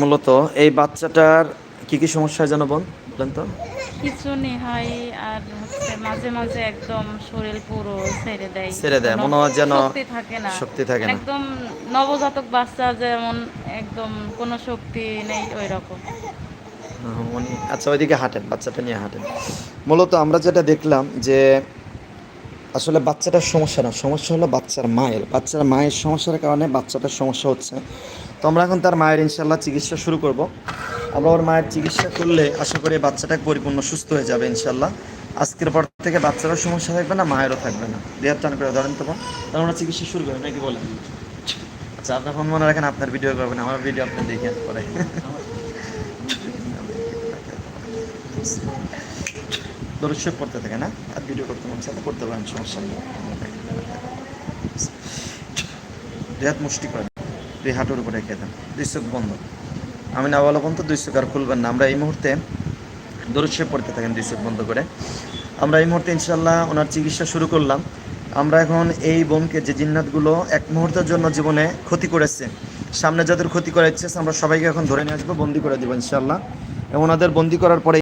মূলত এই বাচ্চাটার কি কি সমস্যা জানো বোন বলেন তো? কিছু নেহাই আর হচ্ছে মাঝে মাঝে একদম শরীর পুরো ছেড়ে দেয়। ছেড়ে দেয়, মনে হয় যেন শক্তি থাকে না। শক্তি থাকে না। একদম নবজাতক বাচ্চা যেমন একদম কোনো শক্তি নেই ওই রকম আচ্ছা ওইদিকে হাঁটেন বাচ্চাটা নিয়ে হাঁটেন। মূলত আমরা যেটা দেখলাম যে আসলে বাচ্চাটার সমস্যা না সমস্যা হলো বাচ্চার মায়ের বাচ্চার মায়ের সমস্যার কারণে বাচ্চাটার সমস্যা হচ্ছে। তো আমরা এখন তার মায়ের ইনশাল্লাহ চিকিৎসা শুরু করব। আমরা ওর মায়ের চিকিৎসা করলে আশা করি বাচ্চাটা পরিপূর্ণ সুস্থ হয়ে যাবে ইনশাল্লাহ আজকের পর থেকে বাচ্চারও সমস্যা থাকবে না, মায়েরও থাকবে না। দেহার টান করে ধরেন তোমার? তাহলে আমরা চিকিৎসা শুরু করি, নাকি বলেন? আচ্ছা আপনার ফোন মনে রাখেন আপনার ভিডিও করবেন আমার ভিডিও আপনি দেখে পরে। দর্শক করতে থাকে না, আর ভিডিও করতে মন চাইলে করতে পারেন, সমস্যা নেই। রেহাত মুষ্টি করেন দুই হাঁটুর উপরে রেখে দেন। দুই চোখ বন্ধ। আমি না বলা পর্যন্ত দুই চোখ আর খুলবেন না। আমরা এই মুহূর্তে দরুৎসব পড়তে থাকেন দুই চোখ বন্ধ করে। আমরা এই মুহূর্তে ইনশাল্লাহ ওনার চিকিৎসা শুরু করলাম। আমরা এখন এই বোনকে যে জিন্নাতগুলো এক মুহূর্তের জন্য জীবনে ক্ষতি করেছে, সামনে যাদের ক্ষতি করার ইচ্ছে আমরা সবাইকে এখন ধরে নিয়ে আসব, বন্দি করে দেবো ইনশাল্লাহ এবং ওনাদের বন্দি করার পরে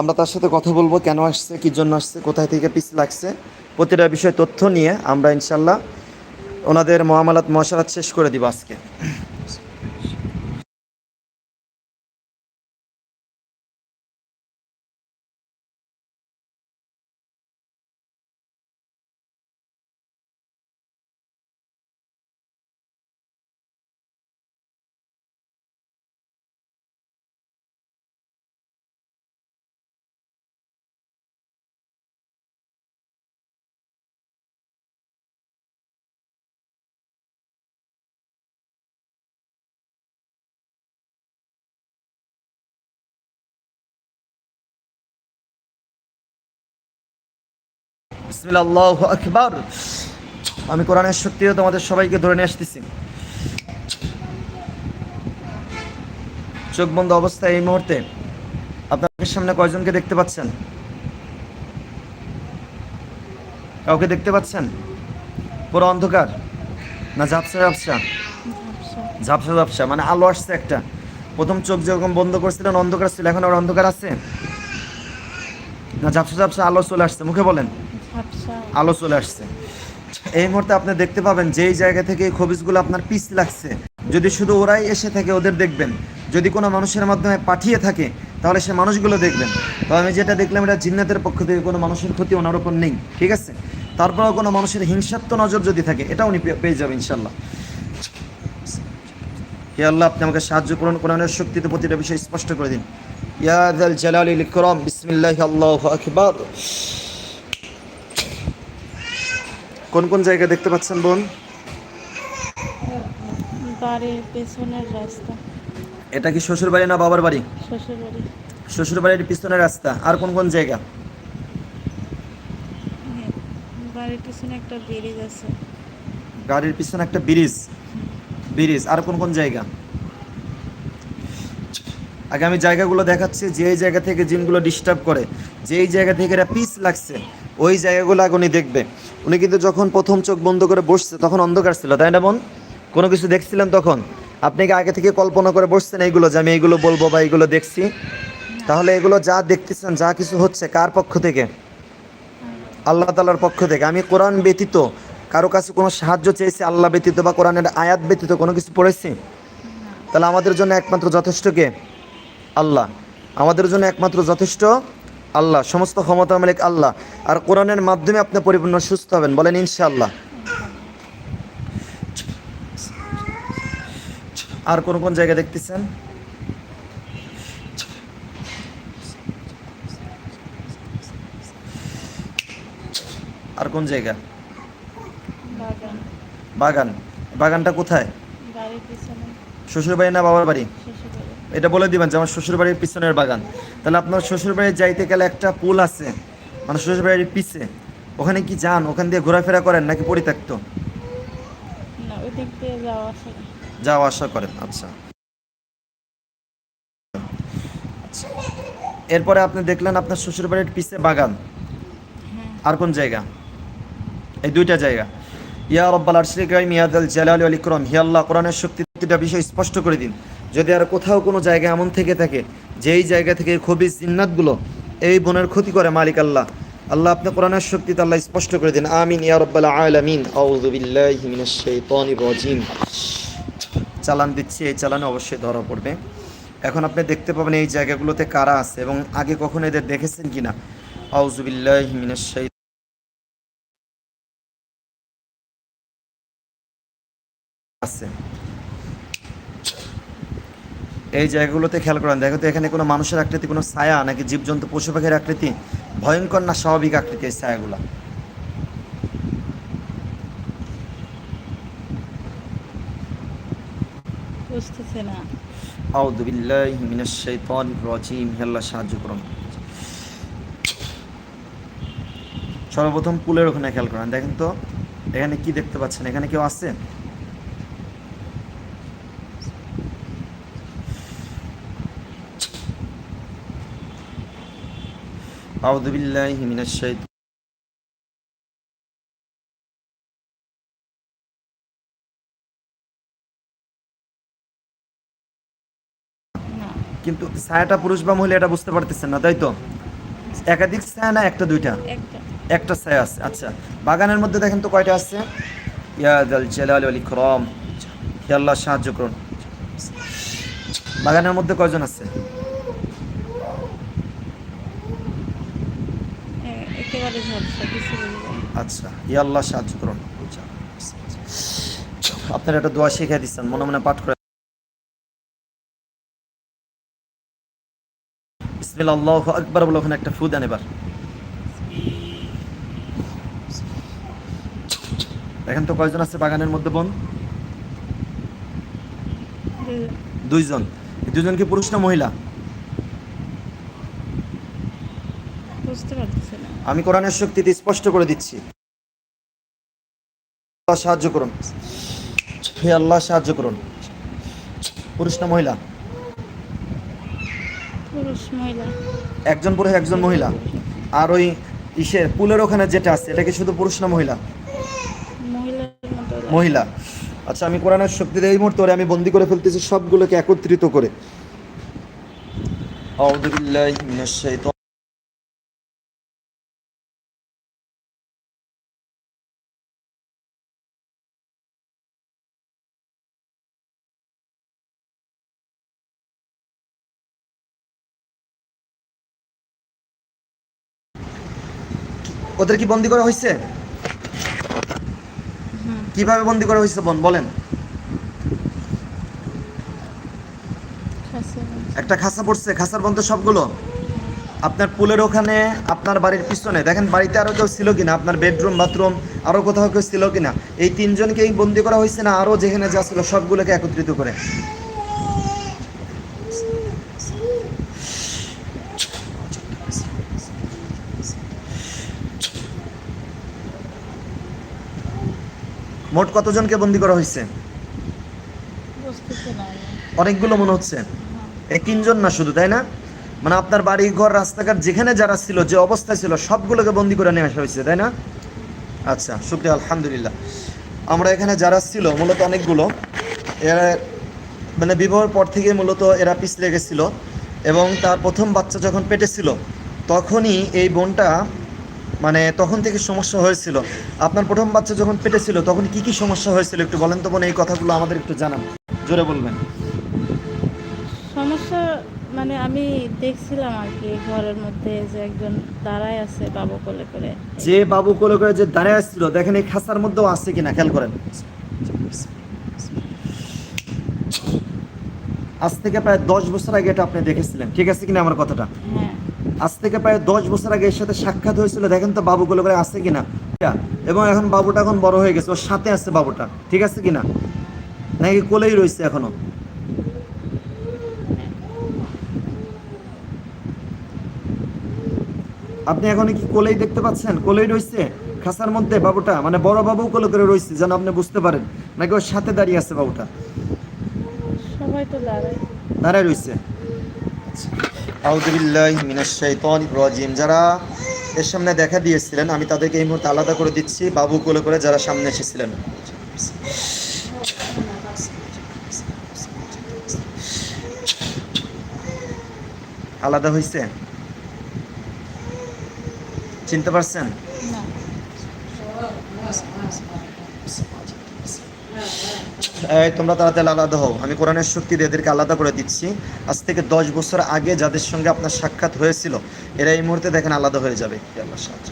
আমরা তার সাথে কথা বলব, কেন আসছে, কী জন্য আসছে, কোথায় থেকে পিস লাগছে, প্রতিটা বিষয়ে তথ্য নিয়ে আমরা ইনশাল্লাহ ওনাদের মহামালাত মশারাত শেষ করে দিব আজকে। বিসমিল্লাহ আকবার। আমি কোরআনের শক্তিও তোমাদের সবাইকে ধরে নিয়ে আসতেছি। চোখ বন্ধ অবস্থায় এই মুহূর্তে আপনাদের সামনে কয়জনকে দেখতে পাচ্ছেন? কাউকে দেখতে পাচ্ছেন? পুরো অন্ধকার? না ঝাপসা ঝাপসা? ঝাপসা ঝাপসা মানে আলো আসছে একটা। প্রথম চোখ যেরকম বন্ধ করছিলেন, অন্ধকার ছিল, এখন আর অন্ধকার আছে? না ঝাপসা ঝাপসা আলো চলে আসছে, মুখে বলেন। আলো চলে আসছে। এই মুহূর্তে আপনি দেখতে পাবেন যেই জায়গা থেকে এই খবিজগুলো আপনার পিস লাগছে, যদি শুধু ওরাই এসে থাকে, ওদের দেখবেন। যদি কোনো মানুষের মাধ্যমে পাঠিয়ে থাকে, তাহলে সে মানুষগুলো দেখবেন। তো আমি যেটা দেখলাম, এটা জিন্নাতের পক্ষ থেকে কোনো মানুষের ক্ষতি ওনার উপর নেই, ঠিক আছে? তারপরেও কোনো মানুষের হিংসাত্ম নজর যদি থাকে এটা উনি পেয়ে যাবে ইনশাল্লাহ হে আল্লাহ, আপনি আমাকে সাহায্য করুন, কোরআনের শক্তিতে প্রতিটা বিষয় স্পষ্ট করে দিন। ইয়াদাল জালালিল ইকরাম বিসমিল্লাহি আল্লাহু আকবার। কোন কোন জায়গা দেখতে পাচ্ছেন বোন? বাড়ির পেছনের রাস্তা। এটা কি শ্বশুর বাড়ি না বাবার বাড়ি? শ্বশুর বাড়ি। শ্বশুর বাড়ির পিছনের রাস্তা। আর কোন কোন জায়গা? বাড়ির পিছনে একটা ব্রিজ আছে। গাড়ির পিছনে একটা ব্রিজ ব্রিজ আর কোন কোন জায়গা? আগে আমি জায়গাগুলো দেখাচ্ছি যে জায়গা থেকে জিনগুলো ডিস্টার্ব করে যে এই জায়গা থেকে এরা পিস লাগছে, ওই জায়গাগুলো আগে উনি দেখবে। উনি কিন্তু যখন প্রথম চোখ বন্ধ করে বসছে, তখন অন্ধকার ছিল, তাই না বোন? কোনো কিছু দেখছিলেন তখন? আপনি কি আগে থেকে কল্পনা করে বসছেন এইগুলো, যে আমি এইগুলো বলব বা এইগুলো দেখছি? তাহলে এগুলো যা দেখতেছেন, যা কিছু হচ্ছে, কার পক্ষ থেকে? আল্লাহ তালার পক্ষ থেকে। আমি কোরআন ব্যতীত, কারও কাছে কোনো সাহায্য চেয়েছি আল্লাহ ব্যতীত বা কোরআনের আয়াত ব্যতীত কোনো কিছু পড়েছি? তাহলে আমাদের জন্য একমাত্র যথেষ্ট কে? আল্লাহ। আমাদের জন্য একমাত্র যথেষ্ট আল্লাহ সমস্ত ক্ষমতা মালিক আল্লাহ। আর কোরআনের মাধ্যমে আপনি পরিপূর্ণ সুস্থ হবেন বলেন ইনশাআল্লাহ। আর কোন কোন জায়গা দেখতেছেন? আর কোন জায়গা? বাগান। বাগান। বাগানটা কোথায়? শ্বশুর বাড়ি না বাবার বাড়ি? এটা বলে দিবেন যে আমার শ্বশুর বাড়ির পিছনের বাগান। তাহলে আপনার শ্বশুর বাড়ি যাইতে গেলে একটা পুল আছে মানে শ্বশুর বাড়ির পিছে। ওখানে কি যান? ওখান দিয়ে ঘোরাফেরা করেন নাকি পরিত্যক্ত? যাওয়া আসা করেন আচ্ছা। আচ্ছা। এরপরে আপনি দেখলেন আপনার শ্বশুর বাড়ির পিছে বাগান। হ্যাঁ। আর কোন জায়গা? এই দুইটা জায়গা। ইয়া রব্বাল আরশিল কারিম ইয়াদাল জালালি ওয়াল ইকরাম। হে আল্লাহ কোরআনের শক্তি বিষয় স্পষ্ট করে দিন। যদি আর কোথাও কোনো জায়গা এমন থেকে থাকে, যেই জায়গা থেকে খবিজ জিন্নাতগুলো এই বনের ক্ষতি করে মালিক আল্লাহ আল্লাহ আপনি কোরআনের শক্তিতে আল্লাহ স্পষ্ট করে দিন, আমিন, ইয়া রব্বাল আলামিন। আউযু বিল্লাহি রাজিম। চালান দিচ্ছি, এই চালানে অবশ্যই ধরা পড়বে। এখন আপনি দেখতে পাবেন এই জায়গাগুলোতে কারা আছে এবং আগে কখনো এদের দেখেছেন কিনা? আউযু বিল্লাহি আছে। এই জায়গাগুলোতে খেয়াল করেন দেখো তো এখানে কোনো মানুষের আকৃতি কোনো ছায়া নাকি জীবজন্তু পশু পাখির আকৃতি ভয়ঙ্কর না স্বাভাবিক আকৃতি এই ছায়াগুলা? বুঝতেছে না। আউযু বিল্লাহি মিনাশ শাইতানির রাজিম হে আল্লাহ সাহায্য করুন। সর্বপ্রথম পুলের ওখানে খেয়াল করেন দেখেন তো এখানে কি দেখতে পাচ্ছেন? এখানে কেউ আছে? বিল্লাহি মিনাশ শাইতানির না কিন্তু ছায়াটা পুরুষ বা মহিলা এটা বুঝতে পারতেছেন না তাই তো? একাধিক ছায়া না একটা দুইটা? একটা। ছায়া আছে আচ্ছা। বাগানের মধ্যে দেখেন তো কয়টা আছে? ইয়া দাল জালাল ওয়াল ইকরাম। হে আল্লাহ সাহায্য করুন। বাগানের মধ্যে কয়জন আছে? একেবারে কিছু আচ্ছা ইয়া আল্লাহ সাহায্য করুন আপনারা একটা দোয়া শিখিয়ে দিচ্ছেন মনে মনে পাঠ করে আল্লাহু আকবার বলে ওখানে একটা ফু দেন এবার। দেখেন তো কয়জন আছে বাগানের মধ্যে বোন? দুইজন। দুজন কি পুরুষ না মহিলা? বুঝতে পারতেছে না। আমি কোরআনের শক্তিতে স্পষ্ট করে দিচ্ছি। আল্লাহ সাহায্য করুন। হে আল্লাহ সাহায্য করুন। পুরুষ না মহিলা? পুরুষ মহিলা। একজন পুরুষ একজন মহিলা। আর ওই ইসের পুলের ওখানে যেটা আছে এটা কি শুধু পুরুষ না মহিলা। মহিলা। আচ্ছা আমি কোরআনের শক্তিতে এই মুহূর্তে আমি বন্দি করে ফেলতেছি সবগুলোকে একত্রিত করে। ওদের কি বন্দি করা হয়েছে কীভাবে বন্দি করা হয়েছে বোন বলেন। একটা খাসা পড়ছে খাসার বন্ধ সবগুলো। আপনার পুলের ওখানে আপনার বাড়ির পিছনে। দেখেন বাড়িতে আরও কেউ ছিল কিনা? আপনার বেডরুম বাথরুম আরও কোথাও কেউ ছিল কিনা? এই তিনজনকেই বন্দি করা হয়েছে না? আরও যেখানে যা ছিল সবগুলোকে একত্রিত করে। মোট কতজনকে বন্দি করা হয়েছে। অনেকগুলো মনে হচ্ছে। এই তিনজন না শুধু তাই না মানে আপনার বাড়ি ঘর রাস্তাঘাট যেখানে যারা ছিল যে অবস্থায় ছিল সবগুলোকে বন্দি করে নিয়ে আসা হয়েছে তাই না আচ্ছা শুক্রিয়া আলহামদুলিল্লাহ আমরা এখানে যারা ছিল মূলত অনেকগুলো এরা মানে বিবাহের পর থেকে মূলত এরা পিছলে গেছিল এবং তার প্রথম বাচ্চা যখন পেটে ছিল তখনই এই বোনটা মানে তখন থেকে সমস্যা হয়েছিল। আপনার প্রথম বাচ্চা যখন পেটে ছিল তখন কি কি সমস্যা হয়েছিল? একটু বলেন তো বোন এই কথাগুলো আমাদের একটু জানান। জোরে বলবেন। সমস্যা মানে আমি দেখছিলাম আর কি ঘরের মধ্যে যে একজন দাঁড়ায় আছে বাবু কোলে করে। যে বাবু কোলে করে যে দাঁড়ায় আসছিল দেখেন এই খাসার মধ্যেও আছে কিনা খেয়াল করেন। আজ থেকে প্রায় দশ বছর আগে এটা আপনি দেখেছিলেন ঠিক আছে কিনা আমার কথাটা? হ্যাঁ আজ থেকে প্রায় দশ বছর আগে এর সাথে সাক্ষাৎ হয়েছিল দেখেন তো বাবু কোলে করে আছে কিনা। এবং এখন বাবুটা এখন বড় হয়ে গেছে ওর সাথে আছে বাবুটা ঠিক আছে কিনা? নাকি কোলেই রয়েছে এখনও? আপনি এখন কি কোলেই দেখতে পাচ্ছেন? কোলেই রয়েছে? খাসার মধ্যে বাবুটা মানে বড় বাবু কোলে করে রয়েছে যেন আপনি বুঝতে পারেন। নাকি ওর সাথে দাঁড়িয়ে আছে বাবুটা? সবাই তো দাঁড়ায়। দাঁড়ায় রয়েছে। আউদুবিল্লাহিমিনাশাইতানিরাজিম যারা এর সামনে দেখা দিয়েছিলেন, আমি তাদেরকে এই মুহূর্তে আলাদা করে দিচ্ছি, বাবু কোলে করে যারা সামনে এসেছিলেন। আলাদা হয়েছে চিনতে পারছেন? তোমরা তাড়াতাড়ি আলাদা হও। আমি কোরআনের শক্তি দিয়ে এদেরকে আলাদা করে দিচ্ছি। আজ থেকে দশ বছর আগে যাদের সঙ্গে আপনার সাক্ষাৎ হয়েছিল এরা এই মুহূর্তে দেখেন আলাদা হয়ে যাবে। আল্লাহ সাহায্য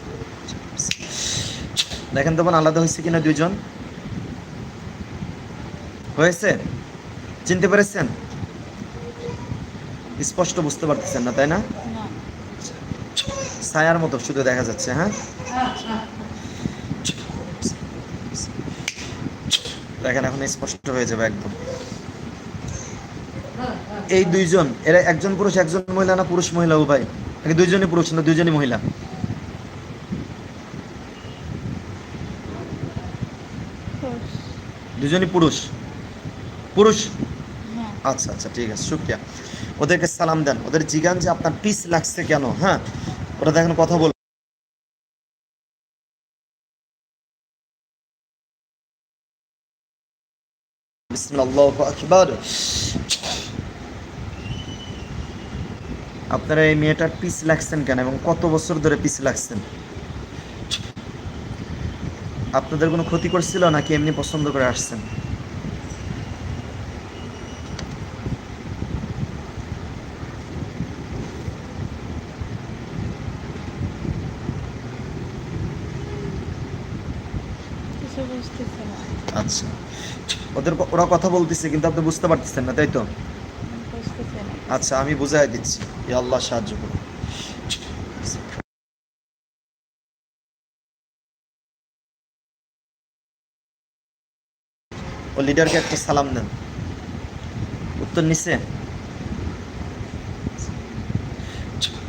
দেখেন তখন আলাদা হয়েছে কিনা দুইজন? হয়েছে? চিনতে পেরেছেন? স্পষ্ট বুঝতে পারতেছেন না তাই না? না। ছায়ার মতো শুধু দেখা যাচ্ছে হ্যাঁ। দেখেন এখন স্পষ্ট হয়ে যাবে একদম। এই দুইজন এরা একজন পুরুষ একজন মহিলা না পুরুষ মহিলা উভয়? নাকি দুইজনই পুরুষ না দুইজনই মহিলা? দুজনই পুরুষ? পুরুষ? হ্যাঁ। আচ্ছা আচ্ছা ঠিক আছে শুক্রিয়া। ওদেরকে সালাম দেন। ওদের জিগান যে আপনার পিস লাগছে কেন হ্যাঁ? ওরা দেখেন কথা বল বিসমিল্লাহু আকবার আপনারা এই মেয়েটার পিস লাগছেন কেন এবং কত বছর ধরে পিস লাগছেন? আপনাদের কোনো ক্ষতি করছিল নাকি এমনি পছন্দ করে আসছেন কিছু বুঝতেছে না আচ্ছা ওদের ক- ওরা কথা বলতেছে, কিন্তু আপনি বুঝতে পারতেছেন না, তাই তো? আচ্ছা আমি বুঝাই দিচ্ছি। ইয়া আল্লাহ, সাহায্য করুন। ও লিডারকে একটা সালাম দেন। উত্তর নিছে?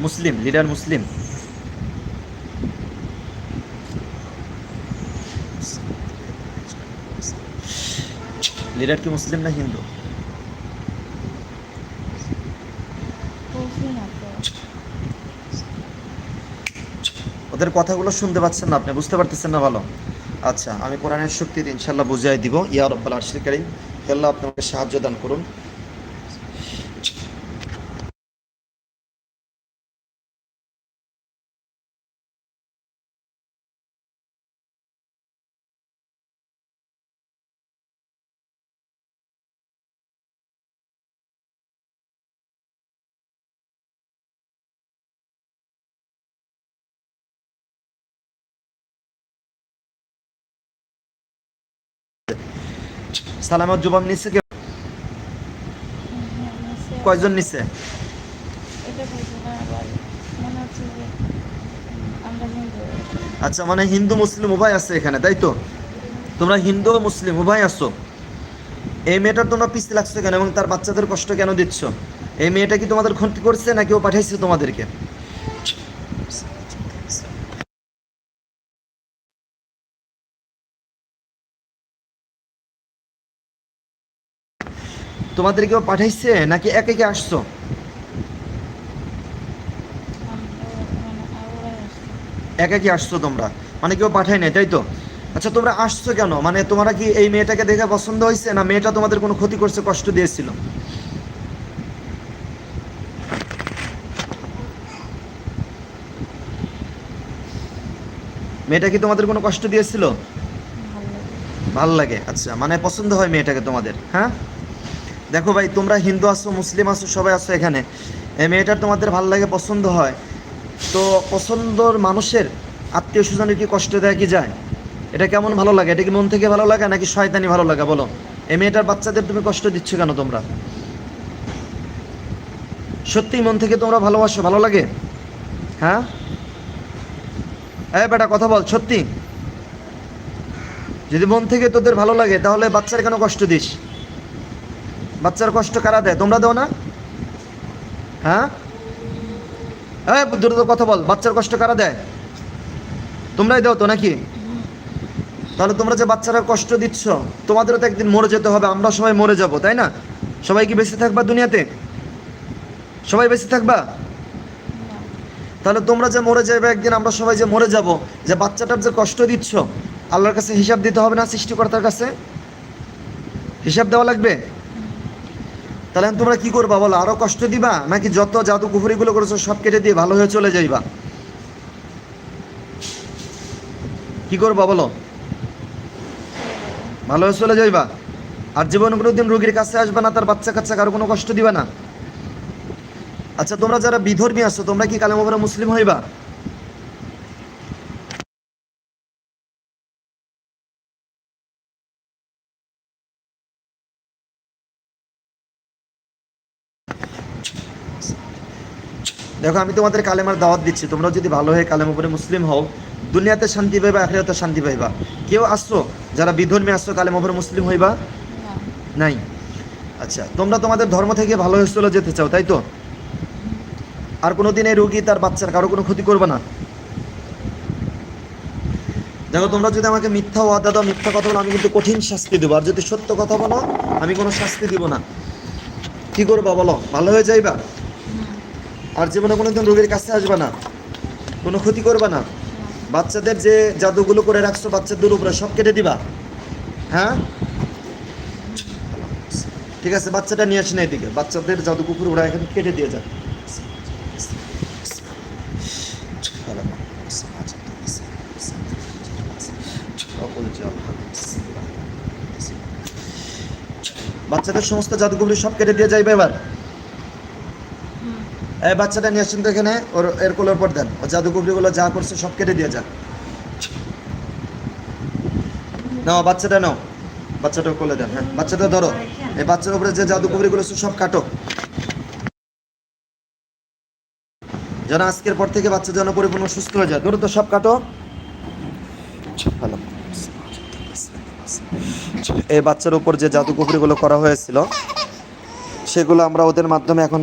মুসলিম, লিডার মুসলিম। লিডার কি মুসলিম না হিন্দু? ওদের কথাগুলো শুনতে পাচ্ছেন না আপনি বুঝতে পারতেছেন না ভালো? আচ্ছা আমি কোরআনের শক্তি ইনশাল্লাহ বুঝাই দিব। ইয়া রব্বাল আরশিল কারীম আল্লাহ আপনাকে সাহায্য দান করুন। সালামত জবাব নিচ্ছে কে? কয়জন নিচ্ছে এটা বুঝি না আবার হচ্ছে যে আমরা হিন্দু। আচ্ছা মানে হিন্দু মুসলিম উভয় আছে এখানে তাই তো? তোমরা হিন্দু ও মুসলিম উভয় আছো। এই মেয়েটার তোমরা পিছিয়ে লাগছো কেন এবং তার বাচ্চাদের কষ্ট কেন দিচ্ছ? এই মেয়েটা কি তোমাদের ক্ষতি করছে নাকি ও পাঠাইছে তোমাদেরকে? তোমাদের কেউ পাঠাইছে? নাকি একে একে আসছো? একা কি আসছো তোমরা। মানে কেউ পাঠায় নাই তাই তো? আচ্ছা তোমরা আসছো কেন? মানে তোমরা কি এই মেয়েটাকে দেখে পছন্দ হয়েছে না মেয়েটা তোমাদের কোনো ক্ষতি করছে কষ্ট দিয়েছিল? মেয়েটা কি তোমাদের কোনো কষ্ট দিয়েছিল? ভালো লাগে আচ্ছা। মানে পছন্দ হয় মেয়েটাকে তোমাদের হ্যাঁ? দেখো ভাই, তোমরা হিন্দু আছো, মুসলিম আছো, সবাই আছো এখানে। এই মেয়েটার তোমাদের ভালো লাগে, পছন্দ হয়। তো পছন্দর মানুষের আত্মীয় স্বজনের কি কষ্ট দেয়, কি যায়? এটা কেমন ভালো লাগে? এটা কি মন থেকে ভালো লাগে, নাকি শয়তানি ভালো লাগে? বলো। এই মেয়েটার বাচ্চাদের তুমি কষ্ট দিচ্ছ কেন তোমরা? সত্যি মন থেকে তোমরা ভালোবাসো, ভালো লাগে? হ্যাঁ? এই বেটা, কথা বল, সত্যি? যদি মন থেকে তোদের ভালো লাগে, তাহলে বাচ্চার কেন কষ্ট দিস? বাচ্চার কষ্ট কারা দেয়? তোমরা দাও না? হ্যাঁ? হ্যাঁ দ্রুত কথা বল, বাচ্চার কষ্ট কারা দেয়? তোমরাই দাও তো নাকি? তাহলে তোমরা যে বাচ্চারা কষ্ট দিচ্ছ, তোমাদেরও তো একদিন মরে যেতে হবে, আমরা সবাই মরে যাব, তাই না? সবাই কি বেঁচে থাকবা দুনিয়াতে? সবাই বেঁচে থাকবা? তাহলে তোমরা যে মরে যাবে একদিন, আমরা সবাই যে মরে যাব, যে বাচ্চাটার যে কষ্ট দিচ্ছ, আল্লাহর কাছে হিসাব দিতে হবে না সৃষ্টিকর্তার কাছে? হিসাব দেওয়া লাগবে? তাহলে তোমরা কি করবা বলো? আরও কষ্ট দিবা? নাকি যত জাদু কুফুরিগুলো করেছ সব কেটে দিয়ে ভালো হয়ে চলে যাইবা? কি করবা বলো? ভালো হয়ে চলে যাইবা? আর জীবন কোনো দিন রোগীর কাছে আসবে না, তার বাচ্চা কাচ্চা কারও কোনো কষ্ট দিবা না? আচ্ছা তোমরা যারা বিধর্মী আছো, তোমরা কি কালেমা মুসলিম হইবা? দেখো, আমি তোমাদের কালেমার দাওয়াত দিচ্ছি। তোমরা যদি ভালো হয়ে কালেম উপরে মুসলিম হও, দুনিয়াতে শান্তি পাইবা, আখেরাতে শান্তি পাইবা। কেউ আসছো? যারা বিধর্মী আসছো, কালেম উপরে মুসলিম হইবা? নাই। আচ্ছা তোমরা তোমাদের ধর্ম থেকে ভালো হয়ে চলে যেতে চাও, তাই তো? আর কোনো দিন এই রোগী তার বাচ্চার কারও কোনো ক্ষতি করবে না। দেখো, তোমরা যদি আমাকে মিথ্যা ওয়াদা দাও, মিথ্যা কথা বলো, আমি কিন্তু কঠিন শাস্তি দেবো। আর যদি সত্য কথা বলো, আমি কোনো শাস্তি দিব না। কি করবা বলো? ভালো হয়ে যাইবা? আর জীবনে কোনো দিন রোগীর কাছে আসবে না। কোনো ক্ষতি করবে না। বাচ্চাদের যে জাদুগুলো করে রাখছো, বাচ্চাদের উপরে সব কেটে দিবা। হ্যাঁ? ঠিক আছে, বাচ্চাটা নিয়ে আসে না এদিকে। বাচ্চাদের জাদু কুকুর ওরা এখানে কেটে দিয়ে যান বাচ্চাদের সমস্ত জাদুগুলো সব কেটে দিয়ে যাইবে এবার। বাচ্চাটা নিয়ে আসছেন তো এখানে, ওর, এর কোলের পর দেন। ও জাদুগুলো যা করছে সব কেটে দিয়ে যান। নাও, বাচ্চাটা নাও। বাচ্চাটা কোলে দেন হ্যাঁ বাচ্চাটা ধরো। এই বাচ্চার উপরে যে জাদুকুবরিগুলো সব কাটো। যেন আজকের পর থেকে বাচ্চা যেন পরিপূর্ণ সুস্থ হয়ে যায়। ধরো তো সব কাটো। এই বাচ্চার উপর যে জাদুকুবরিগুলো করা হয়েছিল সেগুলো আমরা ওদের মাধ্যমে এখন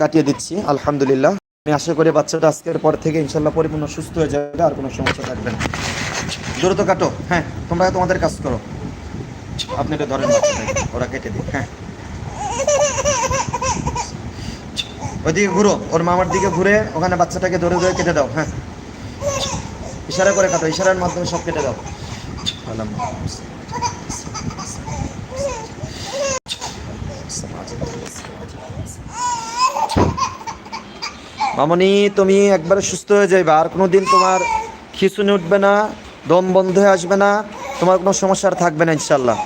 কাটিয়ে দিচ্ছি, আলহামদুলিল্লাহ। আমি আশা করি বাচ্চাটা আজকের পর থেকে ইনশাল্লাহ পরিপূর্ণ সুস্থ হয়ে যাবে, আর কোনো সমস্যা থাকবে না। দ্রুত কাটো হ্যাঁ তোমরা তোমাদের কাজ করো। আপনি এটা ধরেন ওরা কেটে দিই হ্যাঁ। ওইদিকে ঘুরো, ওর মামার দিকে ঘুরে ওখানে বাচ্চাটাকে ধরে ধরে কেটে দাও হ্যাঁ। ইশারা করে কাটো, ইশারার মাধ্যমে সব কেটে দাও। মামনি, তুমি একবারে সুস্থ হয়ে যাইবা। আর কোনো দিন তোমার খিচুনি উঠবে না, দম বন্ধ হয়ে আসবে না, তোমার কোনো সমস্যা আর থাকবে না ইনশাল্লাহ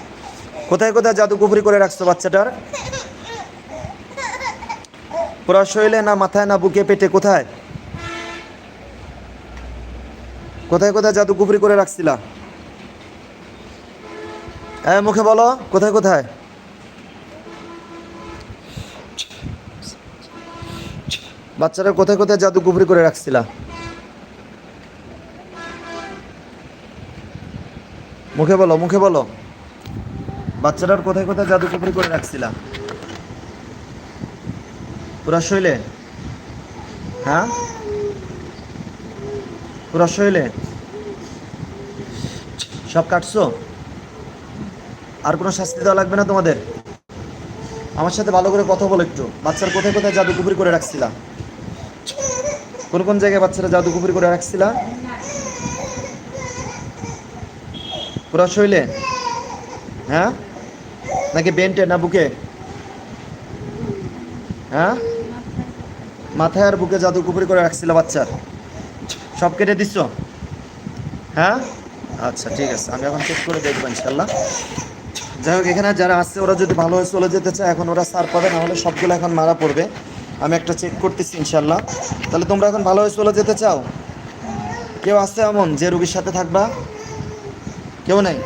কোথায় কোথায় জাদু কুফরি করে রাখছো বাচ্চাটার? পুরা শরীরে না মাথায় না বুকে পেটে কোথায়? কোথায় কোথায় জাদু কুফরি করে রাখছিলা? মুখে বলো, কোথায় কোথায়? বাচ্চারা কোথায় কোথায় জাদু কুফরি করে রাখছিলা? মুখে বলো মুখে বলো। বাচ্চাটার কোথায় কোথায় জাদু কুফরি করে রাখছিলা? পুরা শৈলে? হ্যাঁ? পুরা শৈলে? সব কাটছো? আর কোনো শাস্তি দেওয়া লাগবে না তোমাদের? আমার সাথে ভালো করে কথা বলো একটু। বাচ্চার কোথায় কোথায় জাদু কুফরি করে রাখছিলা? কোন কোন জায়গায় বাচ্চারা জাদু কুফরি করে রাখছিলা? পুরা শৈলে? হ্যাঁ? নাকি বেন্টে না বুকে? হ্যাঁ? মাথায় আর বুকে জাদু কুপুরি করে রাখছিল বাচ্চার সব কেটে দিচ্ছ হ্যাঁ? আচ্ছা ঠিক আছে, আমি এখন চেক করে দেখব ইনশাল্লাহ যাই হোক, এখানে যারা আছে, ওরা যদি ভালো হয়ে চলে যেতে চায়, এখন ওরা সার পাবে না হলে সবগুলো এখন মারা পড়বে। আমি একটা চেক করতেছি ইনশাল্লাহ। তাহলে তোমরা এখন ভালো চলে যেতে চাও? কেউ আছে এমন যে রুগীর সাথে থাকবা? কেউ নাই?